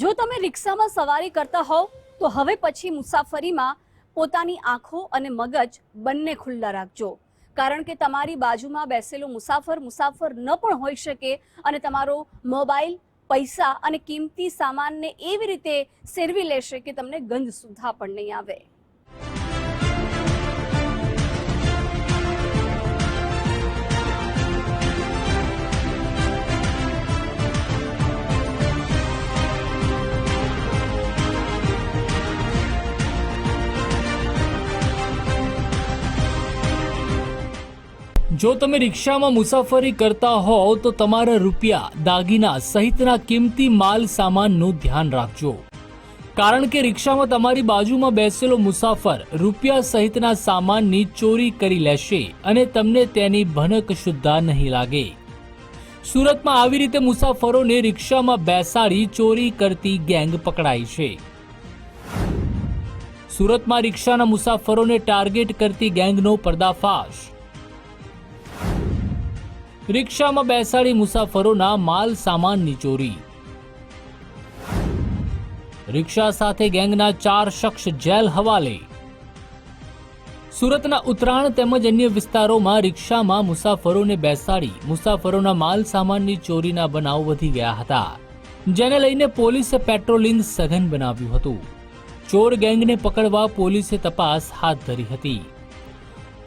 જો તમે રિક્ષામાં સવારી કરતા હોવ, તો હવે પછી મુસાફરીમાં પોતાની આંખો અને મગજ બંને ખુલ્લા રાખજો. કારણ કે તમારી બાજુમાં બેસેલો મુસાફર મુસાફર ન પણ હોઈ શકે અને તમારો મોબાઈલ, પૈસા અને કિંમતી સામાનને એવી રીતે સેરવી લેશે કે તમને ગંધ સુધા પણ નહીં આવે. જો તમે રિક્ષામાં મુસાફરી કરતા હોવ, તો તમારા રૂપિયા દાગીના સહિતના કિંમતી માલ સામાનનું ધ્યાન રાખજો. કારણ કે રિક્ષામાં તમારી બાજુમાં બેસેલો મુસાફર રૂપિયા સહિતના સામાનની ચોરી કરી લેશે અને તમને તેની ભનક શુદ્ધા નહીં લાગે. સુરતમાં આવી રીતે મુસાફરોને રિક્ષામાં બેસાડી ચોરી કરતી ગેંગ પકડાઈ છે. સુરતમાં રિક્ષાના મુસાફરોને ટાર્ગેટ કરતી ગેંગનો પર્દાફાશ. રિક્ષામાં બેસાડી મુસાફરોના માલ સામાનની ચોરી. રિક્ષા સાથે ગેંગના ચાર શખ્સ જેલ હવાલે. સુરતના ઉત્તરાયણ તેમજ અન્ય વિસ્તારોમાં રિક્ષામાં મુસાફરોને બેસાડી મુસાફરોના માલ સામાનની ચોરીના બનાવ વધી ગયા હતા. જેને લઈને પોલીસે પેટ્રોલિંગ સઘન બનાવ્યું હતું. ચોર ગેંગને પકડવા પોલીસે તપાસ હાથ ધરી હતી.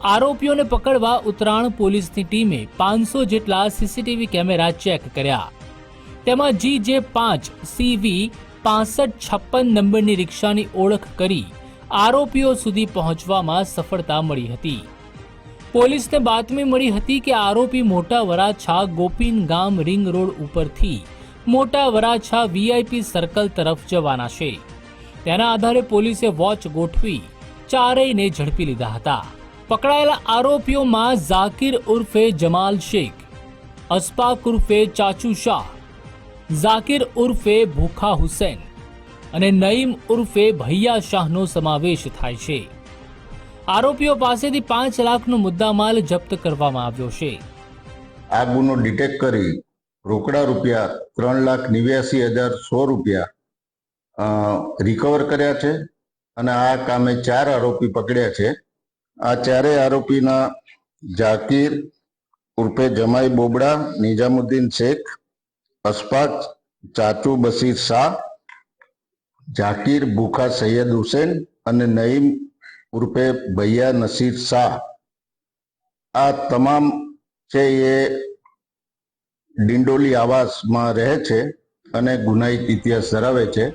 આરોપીઓને પકડવા ઉત્તરાયણ પોલીસની ટીમે પાંચસો જેટલા સીસીટીવી કેમેરા ચેક કર્યા. તેમાં જી જે પાંચ સીવી પાસઠ, છપ્પન નંબરની રિક્ષાની ઓળખ કરી આરોપીઓ સુધી પહોંચવામાં સફળતા મળી હતી. પોલીસને બાતમી મળી હતી કે આરોપી મોટા વરાછા ગોપીન ગામ રિંગ રોડ ઉપરથી મોટા વરાછા વીઆઈપી સર્કલ તરફ જવાના છે. તેના આધારે પોલીસે વોચ ગોઠવી ચારેયને ઝડપી લીધા હતા. પકડાયેલા આરોપીઓમાં ઝાકિર ઉર્ફે જમાલ શેખ, અસ્પાક ઉર્ફે ચાચુ શાહ, ઝાકિર ઉર્ફે ભૂખા હુસેન અને નઈમ ઉર્ફે ભૈયા શાહનો સમાવેશ થાય છે. આરોપીઓ પાસેથી પાંચ લાખનો મુદ્દામાલ જપ્ત કરવામાં આવ્યો છે. આ ગુનો ડિટેક્ટ કરી રોકડા રૂપિયા ત્રણ લાખ નેવ્યાસી હજાર સો રૂપિયા રિકવર કર્યા છે અને આ કામે ચાર આરોપી પકડ્યા છે. આ ચારેય આરોપીના ઝાકીર ઉર્ફે જમાઈ બોબડા, નિઝામુદ્દીન શેખ, અશફાક ચાચુ બશીર શાહ ઝાકીર ભૂખા સૈયદ હુસેન અને નઈમ ઉર્ફે ભૈયા નસીર શાહ. આ તમામ છે એ ડિંડોલી આવાસમાં રહે છે અને ગુનાહિત ઇતિહાસ ધરાવે છે.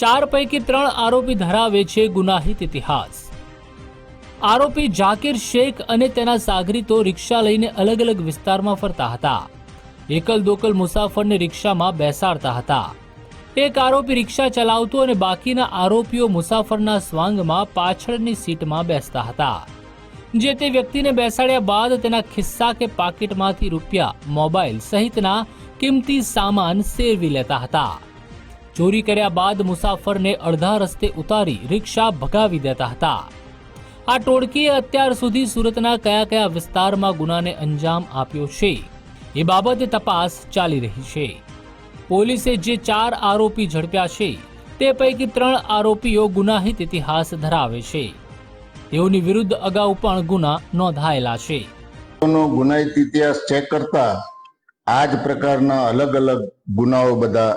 ચાર પૈકી ત્રણ આરોપી ધરાવે છે ગુનાહિત ઇતિહાસ. આરોપી જાકીર શેખ અને તેના સાગરીતો રિક્ષા લઈને અલગ અલગ વિસ્તારમાં ફરતા હતા. એકલ દોકલ મુસાફરને રિક્ષામાં બેસાડતા હતા. એક આરોપી રિક્ષા ચલાવતો અને બાકીના આરોપીઓ મુસાફરના સ્વાંગમાં પાછળની સીટમાં બેસતા હતા. જે તે વ્યક્તિને બેસાડ્યા બાદ તેના ખિસ્સા કે પાકીટમાંથી રૂપિયા, મોબાઈલ સહિતના કિંમતી સામાન સેરવી લેતા હતા. ચોરી કર્યા બાદ મુસાફરને અડધા રસ્તે ઉતારી રિક્ષા ભગાવી દેતા હતા. આ ટોળકીએ અત્યાર સુધી સુરતના કયા કયા વિસ્તારમાં ગુનાને અંજામ આપ્યો છે, એ બાબતે તપાસ ચાલી રહી છે. પોલીસે જે ચાર આરોપી ઝડપ્યા છે, તે પૈકી ત્રણ આરોપીઓ ગુનાહિત ઇતિહાસ ધરાવે છે. તેઓની વિરુદ્ધ અગાઉ પણ ગુના નોંધાયેલા છે. ગુનાહિત ઇતિહાસ ચેક કરતા આ જ પ્રકારના અલગ અલગ ગુનાઓ બધા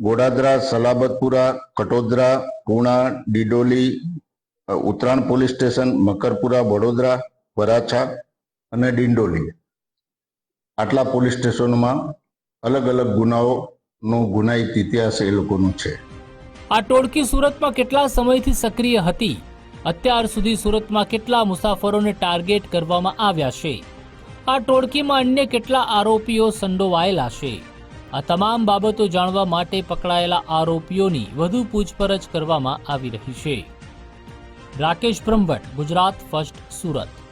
ગોડાદરા, સલાબતપુરા, કટોદરા, પૂણા, ડિડોલી ઉત્તરાયણ પોલીસ સ્ટેશન, મકરપુરા, વડોદરા, વરાછા અને ડિંડોલી. આટલા પોલીસ સ્ટેશનોમાં અલગ અલગ ગુનાઓનો ગુનાહિત ઇતિહાસ એ લોકોનો છે. આ ટોળકી સુરતમાં કેટલા સમયથી સક્રિય હતી? અત્યાર સુધી સુરતમાં કેટલા મુસાફરોને ટાર્ગેટ કરવામાં આવ્યા છે? આ ટોળકીમાં અન્ય કેટલા આરોપીઓ સંડોવાયેલા છે? આ તમામ બાબતો જાણવા માટે પકડાયેલા આરોપીઓની વધુ પૂછપરછ કરવામાં આવી રહી છે. રાકેશ બ્રહ્મભટ્ટ, ગુજરાત ફર્સ્ટ સુરત.